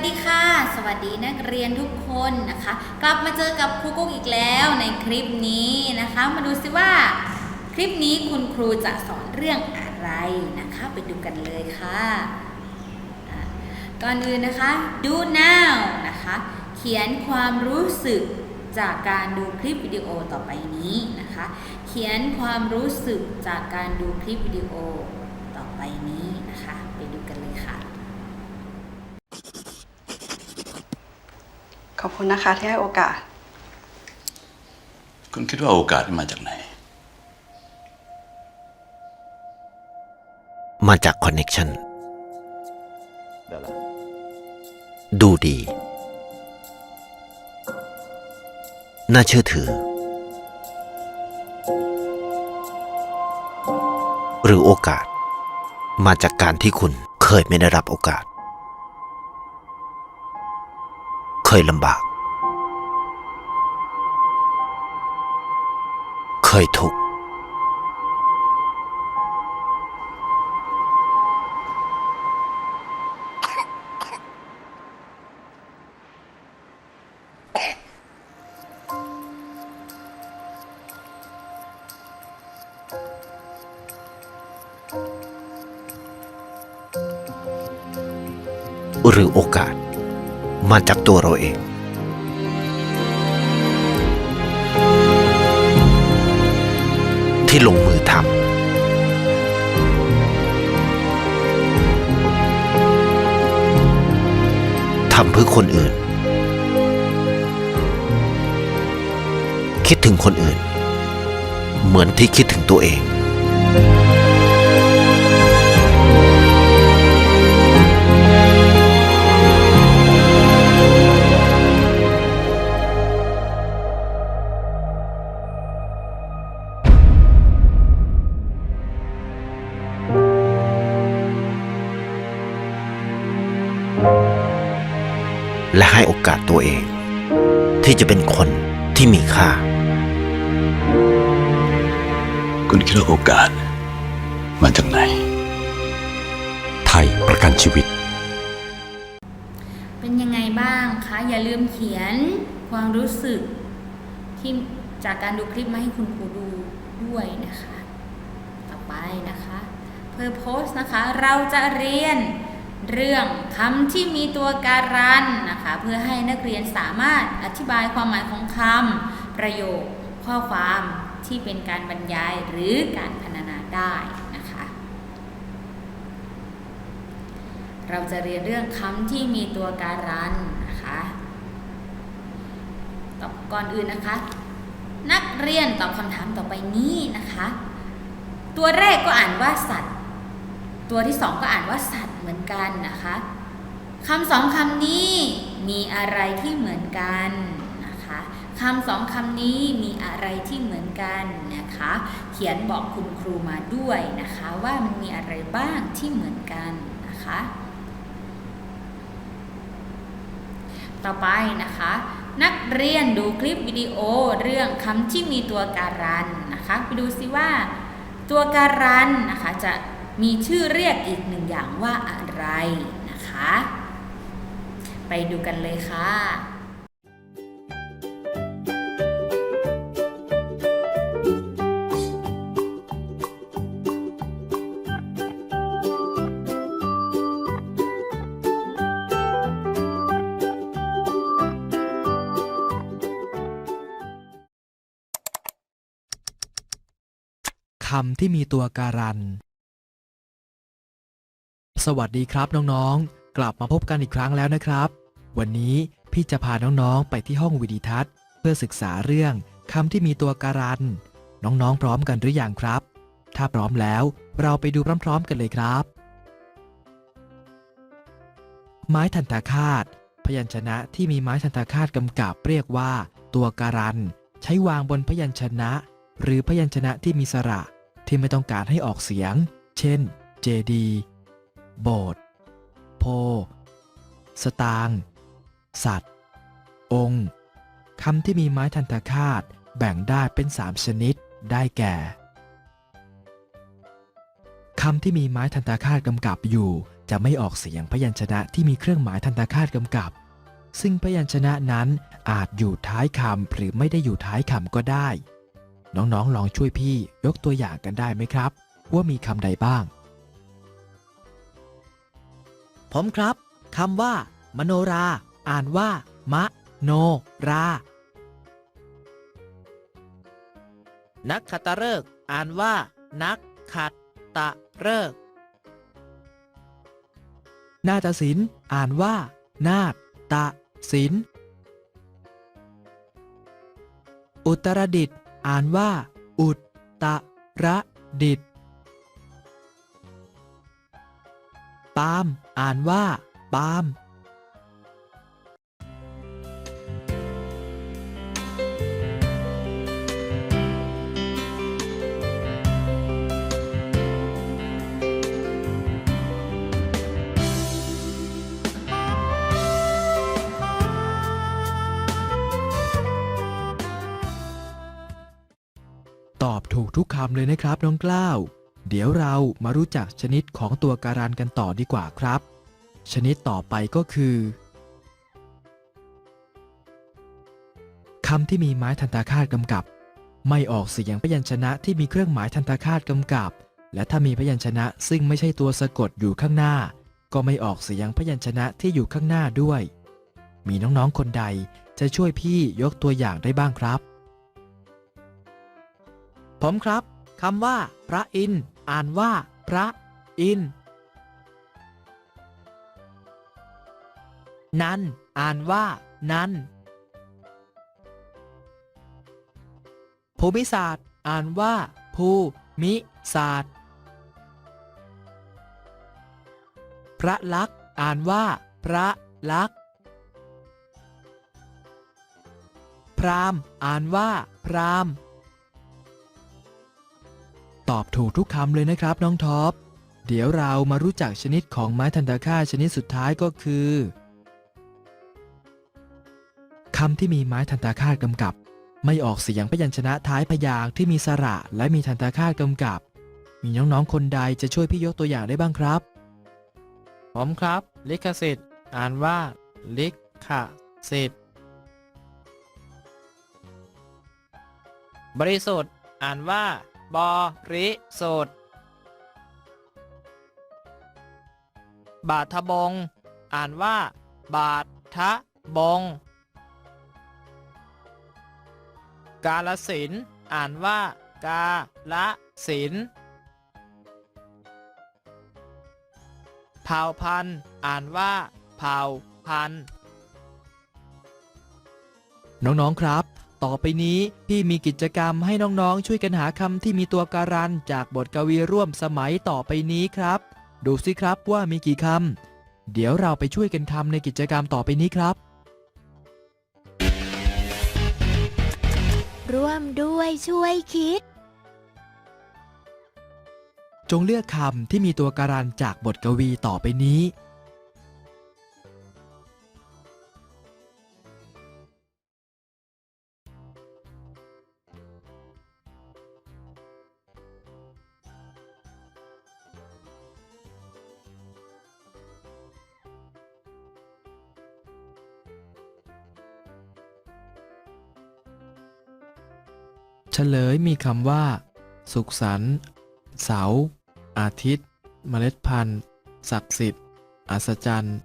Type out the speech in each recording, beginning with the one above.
สดีค่ะ สวัสดีนักเรียนทุกคนนะคะ กลับมาเจอกับครูกุ๊กอีกแล้วในคลิปนี้นะคะ มาดูสิว่า คลิปนี้คุณครูจะสอนเรื่องอะไรนะคะ ไปดูกันเลยค่ะอะก่อนอื่นนะคะ do now นะคะ เขียนความรู้สึกจากการดูคลิปวิดีโอต่อไปนี้นะคะ เขียนความรู้สึกจากการดูคลิปวิดีโอต่อไปนี้นะคะ ไปดูกันเลยค่ะ ขอบคุณนะคะที่ให้โอกาส คุณคิดว่าโอกาสนี่มาจากไหน มาจากคอนเน็ชันดูดี น่าเชื่อถือ หรือโอกาส มาจากการที่คุณเคยไม่ได้รับโอกาส เคยลำบาก เคยทุกข์ หรือโอกาส มาจากตัวเราเอง ที่ลงมือทำทำเพื่อคนอื่น คิดถึงคนอื่น เหมือนที่คิดถึงตัวเอง กาสตัวเอง ที่จะเป็นคนที่มีค่า คุณคิดว่าโอกาสมาจากไหน ไทยประกันชีวิต เป็นยังไงบ้างคะ อย่าลืมเขียนความรู้สึกที่จากการดูคลิปมาให้คุณครูดูด้วยนะคะ ต่อไปนะคะ เพอร์โพสนะคะ เราจะเรียน เรื่องคำที่มีตัวการันนะคะเพื่อให้นักเรียนสามารถอธิบายความหมายของคำประโยคข้อความที่เป็นการบรรยายหรือการพรรณนาได้นะคะ เราจะเรียนเรื่องคำที่มีตัวการันนะคะตอบก่อนอื่นนะคะ นักเรียนตอบคำถามต่อไปนี้นะคะ ตัวแรกก็อ่านว่าสัตว์ ตัวที่สองก็อ่านว่าสัตว์เหมือนกันนะคะคำสองคำนี้มีอะไรที่เหมือนกันนะคะคำสองคำนี้มีอะไรที่เหมือนกันนะคะ เขียนบอกคุณครูมาด้วยนะคะว่ามันมีอะไรบ้างที่เหมือนกันนะคะ ต่อไปนะคะ นักเรียนดูคลิปวิดีโอเรื่องคำที่มีตัวการันนะคะ ไปดูซิว่าตัวการันนะคะจะ มีชื่อเรียกอีกหนึ่งอย่างว่าอะไรนะคะ ไปดูกันเลยค่ะคำที่มีตัวการัน สวัสดีครับน้องๆ กลับมาพบกันอีกครั้งแล้วนะครับ วันนี้พี่จะพาน้องๆไปที่ห้องวิดีทัศน์ เพื่อศึกษาเรื่องคำที่มีตัวการัน น้องๆ พร้อมกันหรืออยังครับ ถ้าพร้อมแล้วเราไปดูพร้อมๆ กันเลยครับ ไม้ทันตาคาต พยัญชนะที่มีไม้ทันตาคาตกำกับเรียกว่า ตัวการัน ใช้วางบนพยัญชนะ หรือพยัญชนะที่มีสระที่ไม่ต้องการให้ออกเสียง เช่นเจดี โบสถ์โพ สตาง สัตว์ องค์คำที่มีไม้ทันตคาตแบ่งได้เป็น3ชนิดได้แก่คำที่มีไม้ทันตคาตกำกับอยู่ จะไม่ออกเสียงพยัญชนะที่มีเครื่องหมายทันตคาตกำกับ ซึ่งพยัญชนะนั้นอาจอยู่ท้ายคำหรือไม่ได้อยู่ท้ายคำก็ได้ น้องๆลองช่วยพี่ยกตัวอย่างกันได้ไหมครับ ว่ามีคำใดบ้าง ผมครับคำว่า มโนรา อ่านว่า มะ โนรา นักขัตฤกษ์อ่านว่า นักขัดตะฤกษ์นาฏศิลป์อ่านว่า นาฏตะศิลป์อุตรดิตอ่านว่า อุตตระดิต ปาล์มอ่านว่า ปาล์มตอบถูกทุกคำเลยนะครับน้องกล้าว เดี๋ยวเรามารู้จักชนิดของตัวการันกันต่อดีกว่าครับ ชนิดต่อไปก็คือคำที่มีไม้ทันตาคาตกำกับ ไม่ออกเสียงพยัญชนะที่มีเครื่องหมายทันตาคาตกำกับ และถ้ามีพยัญชนะซึ่งไม่ใช่ตัวสะกดอยู่ข้างหน้า ก็ไม่ออกเสียงพยัญชนะที่อยู่ข้างหน้าด้วย มีน้องๆคนใดจะช่วยพี่ยกตัวอย่างได้บ้างครับ ผมครับคำว่า พระอินทร์อ่านว่า พระอิน นัน อ่านว่า นัน ภูมิศาสตร์ อ่านว่า ภูมิศาสตร์ พระลักษณ์ อ่านว่า พระลักษณ์ พราม อ่านว่า พราม์ ตอบถูกทุกคำเลยนะครับน้องท็อป เดี๋ยวเรามารู้จักชนิดของไม้ทันตคาชนิดสุดท้ายก็คือคำที่มีไม้ทันตคาตกำกับ ไม่ออกเสียงพยัญชนะท้ายพยางที่มีสระและมีทันตคาตกำกับ มีน้องๆคนใดจะช่วยพี่ยกตัวอย่างได้บ้างครับ ผมครับ ลิขสิทธิ์ อ่านว่า ลิขสิทธิ์ บริสุทธิ์ อ่านว่า บริสุทธิ์บาทบง อ่านว่า บาทะบง กาลสิน อ่านว่า กาละสินเผ่าพันธุ์ อ่านว่า เผ่าพันธุ์น้อง ๆ ครับ ต่อไปนี้พี่มีกิจกรรมให้น้องๆ ช่วยกันหาคำที่มีตัวการัน จากบทกวีร่วมสมัยต่อไปนี้ครับ ดูสิครับว่ามีกี่คำ เดี๋ยวเราไปช่วยกันทำในกิจกรรมต่อไปนี้ครับ ร่วมด้วยช่วยคิด จงเลือกคำที่มีตัวการันจากบทกวีต่อไปนี้ เฉลยมีคำว่า สุขสันต์เสาอาทิตย์ เมล็ดพันธุ์ ศักดิ์สิทธิ์ อัศจรรย์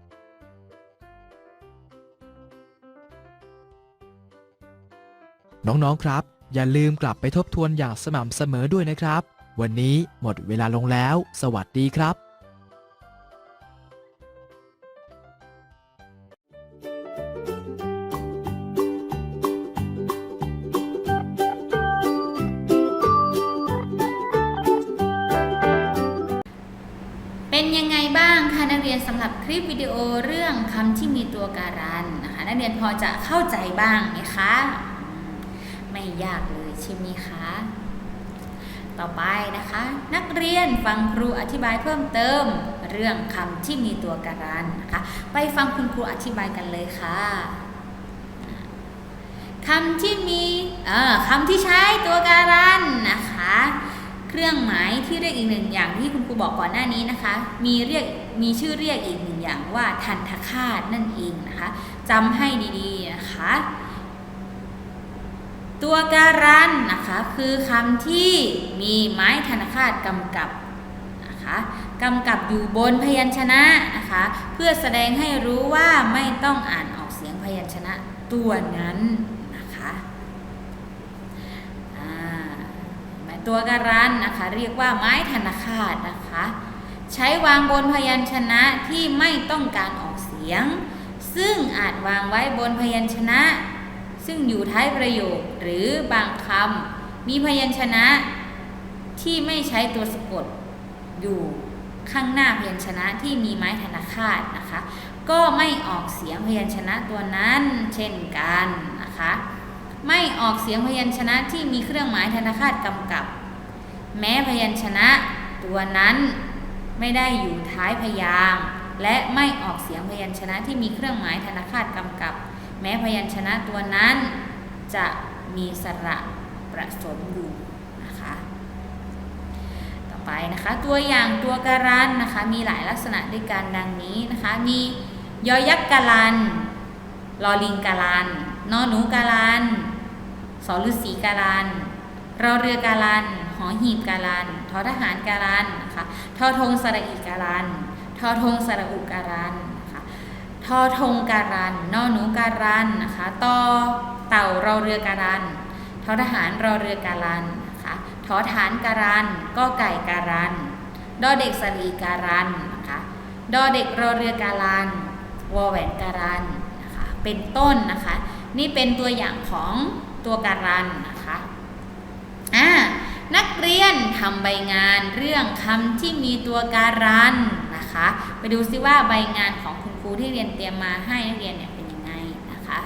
น้องๆครับ อย่าลืมกลับไปทบทวนอย่างสม่ำเสมอด้วยนะครับ วันนี้หมดเวลาลงแล้ว สวัสดีครับ เรียนสำหรับคลิปวิดีโอเรื่องคำที่มีตัวการันนะคะนักเรียนพอจะเข้าใจบ้างไหมคะ ไม่ยากเลยใช่ไหมคะต่อไปนะคะ นักเรียนฟังครูอธิบายเพิ่มเติม เรื่องคำที่มีตัวการันนะคะไปฟังคุณครูอธิบายกันเลยค่ะคำที่มีเอ่อคำที่ใช้ตัวการันนะคะ เครื่องหมายที่เรียกอีกหนึ่งอย่างที่คุณครูบอกก่อนหน้านี้นะคะ มีเรียก มีชื่อเรียกอีกหนึ่งอย่างว่าทันทคาตนั่นเองนะคะจำให้ดีๆนะคะตัวการันนะคะคือคำที่มีไม้ธนคาตกำกับนะคะกำกับอยู่บนพยัญชนะนะคะเพื่อแสดงให้รู้ว่าไม่ต้องอ่านออกเสียงพยัญชนะตัวนั้นนะคะตัวการันนะคะเรียกว่าไม้ธนคาตนะคะ ใช้วางบนพยัญชนะที่ไม่ต้องการออกเสียง ซึ่งอาจวางไว้บนพยัญชนะ ซึ่งอยู่ท้ายประโยคหรือบางคำมีพยัญชนะที่ไม่ใช้ตัวสะกดอยู่ข้างหน้าพยัญชนะที่มีไม้ธนาคาตนะคะ ก็ไม่ออกเสียงพยัญชนะตัวนั้นเช่นกันนะคะ ไม่ออกเสียงพยัญชนะที่มีเครื่องหมายธนาคาตกำกับ แม้พยัญชนะตัวนั้น ไม่ได้อยู่ท้ายพยางและไม่ออกเสียงพยัญชนะที่มีเครื่องหมายธนาคาตกำกับ แม้พยัญชนะตัวนั้น จะมีสระประสมอยู่นะคะ ต่อไปนะคะ ตัวอย่างตัวการันนะคะ มีหลายลักษณะด้วยกันดังนี้นะคะ มียอยักษ์การันลอลิงการันนอหนูการันสอฤษีการันรอเรือการันหอหีบการัน อทหารการันนะคะทอทงสระอีการันทอทงสระอุการันนะคะทอทงการันนอหนูการันนะคะตอเต่ารอเรือการันทอทหารรอเรือการันนะคะทอฐานการันก็ไก่การันดอเด็กสรีการันนะคะดอเด็กรอเรือการันวอแหวนการันนะคะเป็นต้นนะคะ นี่เป็นตัวอย่างของตัวการันนะคะ นักเรียนทำใบงานเรื่องคำที่มีตัวการันนะคะ ไปดูซิว่าใบงานของคุณครูที่เรียนเตรียมมาให้นักเรียนเนี่ยเป็นยังไงนะคะ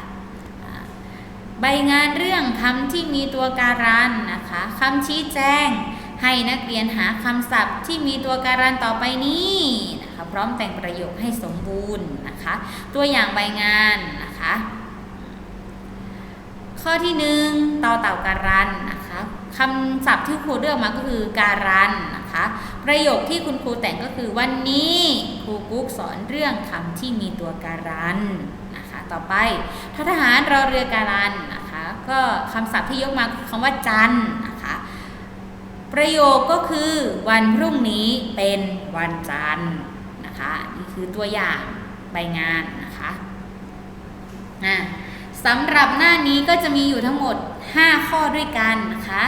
ใบงานเรื่องคำที่มีตัวการันนะคะคำชี้แจง ให้นักเรียนหาคำศัพท์ที่มีตัวการันต่อไปนี้นะคะพร้อมแต่งประโยคให้สมบูรณ์นะคะตัวอย่างใบงานนะคะข้อที่หนึ่งต่อเต่าการันนะคะ คำศัพท์ที่ครูเลือกมาก็คือการันนะคะ ประโยคที่คุณครูแต่งก็คือวันนี้ครูกุ๊กสอนเรื่องคำที่มีตัวการันนะคะ ต่อไปททหารรอเรือการันนะคะ ก็คำศัพท์ที่ยกมาคือคำว่าจันนะคะ ประโยคก็คือวันพรุ่งนี้เป็นวันจันทร์นะคะนี่คือตัวอย่างใบงานนะคะอะ สำหรับหน้านี้ก็จะมีอยู่ทั้งหมด 5 ข้อด้วยกันนะคะ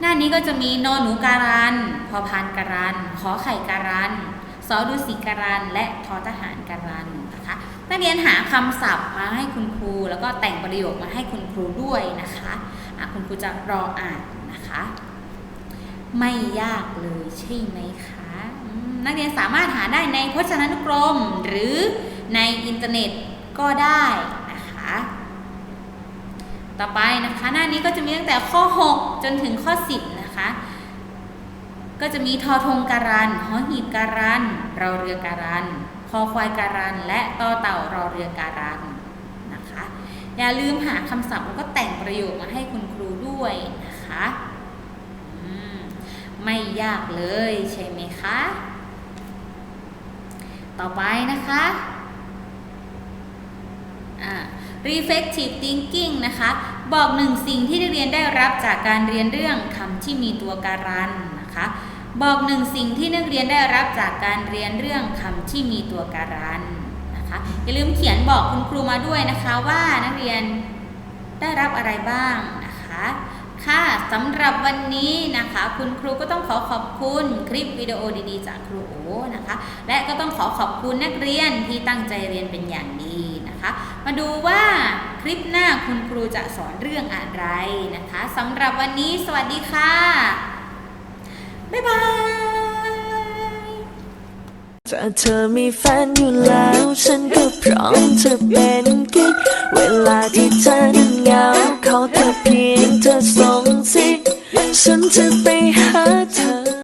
หน้านี้ก็จะมีนอหนูการัน พอพานการัน ขอไข่การันสอดุสีการัน และทอทหารการันนะคะ นักเรียนหาคำศัพท์มาให้คุณครู แล้วก็แต่งประโยคมาให้คุณครูด้วยนะคะะคุณครูจะรออ่านนะคะ ไม่ยากเลยใช่ไหมคะ นักเรียนสามารถหาได้ในพจนานุกรม หรือในอินเทอร์เน็ตก็ได้นะคะ ต่อไปนะคะ หน้านี้ก็จะมีตั้งแต่ข้อ 6 จนถึงข้อ 10 นะคะ ก็จะมีทอทงการันหอหีบการันเรอเรือการันคอควายการันและต่อเต่ารอเรือการันนะคะ อย่าลืมหาคำศัพท์แล้วก็แต่งประโยคมาให้คุณครูด้วยนะคะมไม่ยากเลยใช่ไหมคะ ต่อไปนะคะ reflective thinking นะคะ บอกหนึ่งสิ่งที่นักเรียนได้รับจากการเรียนเรื่องคำที่มีตัวการันนะคะ บอกหนึ่งสิ่งที่นักเรียนได้รับจากการเรียนเรื่องคำที่มีตัวการันนะคะอย่าลืมเขียนบอกคุณครูมาด้วยนะคะว่านักเรียนได้รับอะไรบ้างนะคะค่ะสำหรับวันนี้นะคะ คุณครูก็ต้องขอขอบคุณคลิปวิดีโอดีๆ จากครูโอนะคะ และก็ต้องขอขอบคุณนักเรียนที่ตั้งใจเรียนเป็นอย่างดี นะคะ มาดูว่าคลิปหน้าคุณครูจะสอนเรื่องอะไรนะคะสำหรับวันนี้สวัสดีค่ะ บ๊ายบายถ้าเธอมีแฟนอยู่แล้ว ฉันก็พร้อมจะเป็นกิ๊กเวลาที่เธอนั้นเหงาขอแค่เพียงเธอส่งสิฉันจะไปหาเธอ